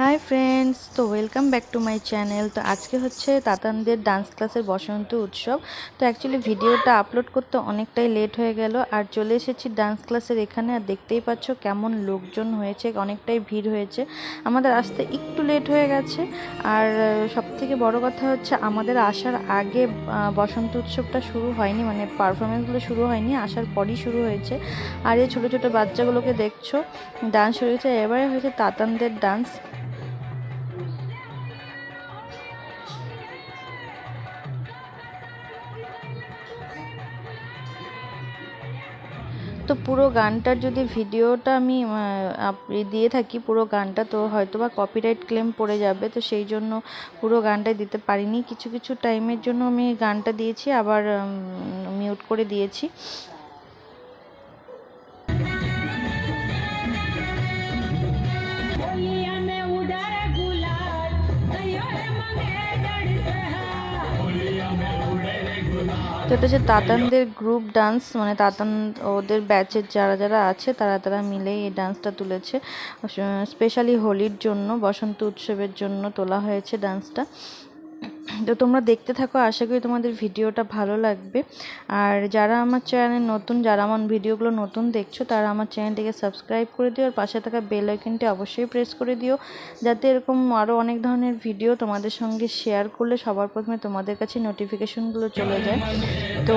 High friends তো welcome back to my channel তো আজকে হচ্ছে তাতানদের ডান্স ক্লাসের বসন্ত উৎসব। তো অ্যাকচুয়ালি ভিডিওটা আপলোড করতে অনেকটাই লেট হয়ে গেল। আর চলে এসেছি ডান্স ক্লাসের এখানে। আর দেখতেই পাচ্ছ কেমন লোকজন হয়েছে, অনেকটাই ভিড় হয়েছে। আমাদের আসতে একটু লেট হয়ে গেছে। আর সব থেকে বড় কথা হচ্ছে আমাদের আসার আগে বসন্ত উৎসবটা শুরু হয়নি। মানে পারফরমেন্সগুলো শুরু হয়নি, আসার পরই শুরু হয়েছে। আর এই ছোটো ছোটো বাচ্চাগুলোকে দেখছ ডান্স শুরু হয়েছে এবারে হয়েছে তাতানদের ডান্স তো পুরো গানটার যদি ভিডিওটা আমি দিয়ে থাকি, পুরো গানটা, তো হয়তো বা কপিরাইট ক্লেম পড়ে যাবে, তো সেই জন্য পুরো গানটা দিতে পারিনি। কিছু কিছু টাইমের জন্য আমি গানটা দিয়েছি, আবার মিউট করে দিয়েছি। তো এটা হচ্ছে তাতানদের গ্রুপ ডান্স মানে তাতান ওদের ব্যাচের যারা যারা আছে, তারা তারা মিলে এই ডান্সটা তুলেছে। স্পেশালি হোলির জন্য, বসন্ত উৎসবের জন্য তোলা হয়েছে ডান্সটা তো তোমরা দেখতে থাকো, আশা করি তোমাদের ভিডিওটা ভালো লাগবে। আর যারা আমার চ্যানেল নতুন, যারা আমার ভিডিওগুলো নতুন দেখছ, তারা আমার চ্যানেলটিকে সাবস্ক্রাইব করে দিও, আর পাশে থাকা বেল আইকনটি অবশ্যই প্রেস করে দিও, যাতে এরকম আরও অনেক ধরনের ভিডিও তোমাদের সঙ্গে শেয়ার করলে সবার প্রথমে তোমাদের কাছে নোটিফিকেশনগুলো চলে যায়। তো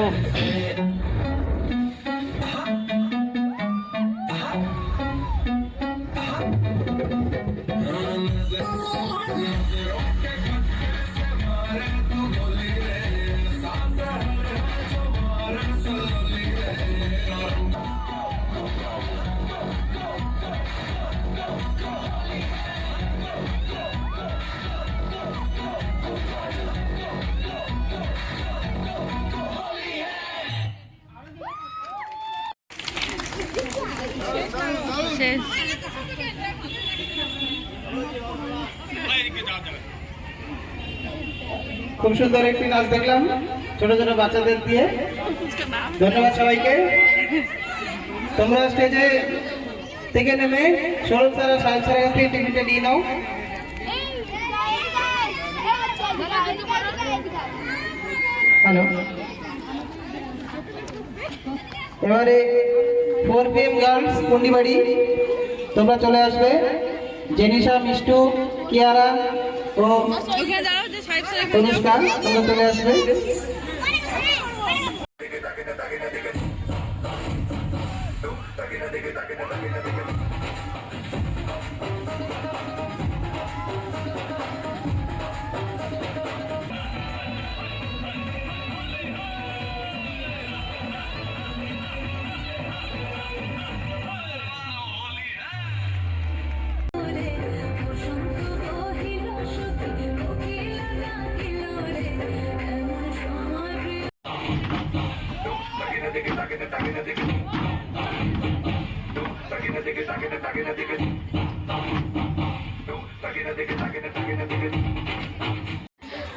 শেষ খুব সুন্দর একটি নাচ দেখলাম, ছোট ছোট বাচ্চাদের দিয়ে। ধন্যবাদ সবাইকে। তোমরা স্টেজে থেকে নেমে সৌরভ স্যার আর সাহেব স্যারের কাছ থেকে টিকিটটা নিয়ে নাও। হ্যালো। এবারে ফোর পিএম গার্লস কুন্ডিবাড়ি তোমরা চলে আসবে। জেনিসা মিষ্টু কিয়ারা ও তনুষ্কা তোমরা চলে আসবে।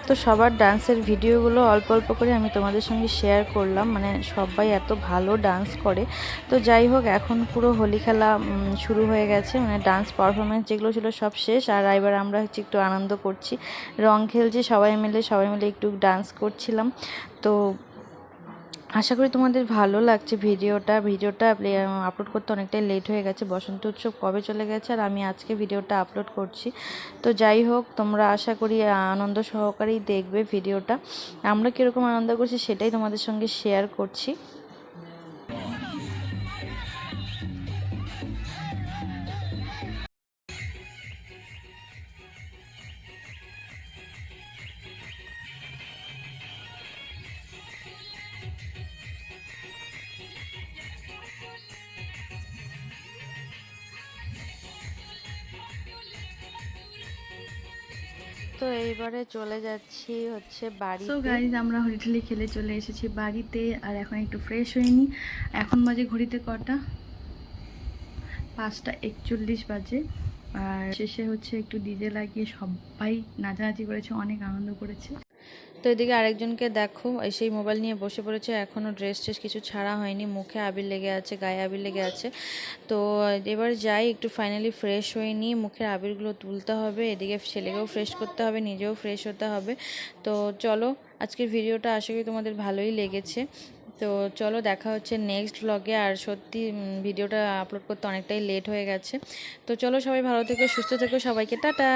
তো সবার ডান্সের ভিডিওগুলো অল্প অল্প করে আমি তোমাদের সঙ্গে শেয়ার করলাম মানে সবাই এত ভালো ডান্স করে। তো যাই হোক, এখন পুরো হোলি খেলা শুরু হয়ে গেছে মানে ডান্স পারফরমেন্স যেগুলো ছিল সব শেষ। আর এবার আমরা হচ্ছে একটু আনন্দ করছি। রং খেলছি, সবাই মিলে সবাই মিলে একটু ডান্স করছিলাম। তো আশা করি তোমাদের ভালো লাগছে ভিডিওটা। ভিডিওটা আপলোড করতে অনেকটাই লেট হয়ে গেছে। বসন্ত উৎসব কবে চলে গেছে আর আমি আজকে ভিডিওটা আপলোড করছি। তো যাই হোক, তোমরা আশা করি আনন্দ সহকারেই দেখবে ভিডিওটা। আমরা কীরকম আনন্দ করছি সেটাই তোমাদের সঙ্গে শেয়ার করছি। তো এইবারে চলে যাচ্ছি হচ্ছে বাড়ি তো গাইজ আমরা হরিঠালি খেলে চলে এসেছি বাড়িতে, আর এখন একটু ফ্রেশ হইনি এখন বাজে ঘড়িতে কটা? পাঁচটা একচল্লিশ বাজে। আর শেষে হচ্ছে একটু ডিজে লাগিয়ে সবাই নাচানাচি করেছে, অনেক আনন্দ করেছে। তো এদিকে আরেকজনকে দেখো সেই মোবাইল নিয়ে বসে পড়েছে এখনও ড্রেস ট্রেস কিছু ছাড়া হয়নি, মুখে আবির লেগে আছে, গায়ে আবির লেগে আছে। তো এবার যাই, একটু ফাইনালি ফ্রেশ হয়ে নিই, মুখের আবিরগুলো তুলতে হবে, এদিকে ছেলেকেও ফ্রেশ করতে হবে, নিজেও ফ্রেশ হতে হবে। তো চলো, আজকের ভিডিওটা আশা করি তোমাদের ভালোই লেগেছে। তো চলো, দেখা হচ্ছে নেক্সট ব্লগে আর সত্যি ভিডিওটা আপলোড করতে অনেকটাই লেট হয়ে গেছে। তো চলো, সবাই ভালো থেকো, সুস্থ থেকো, সবাইকে টাটা!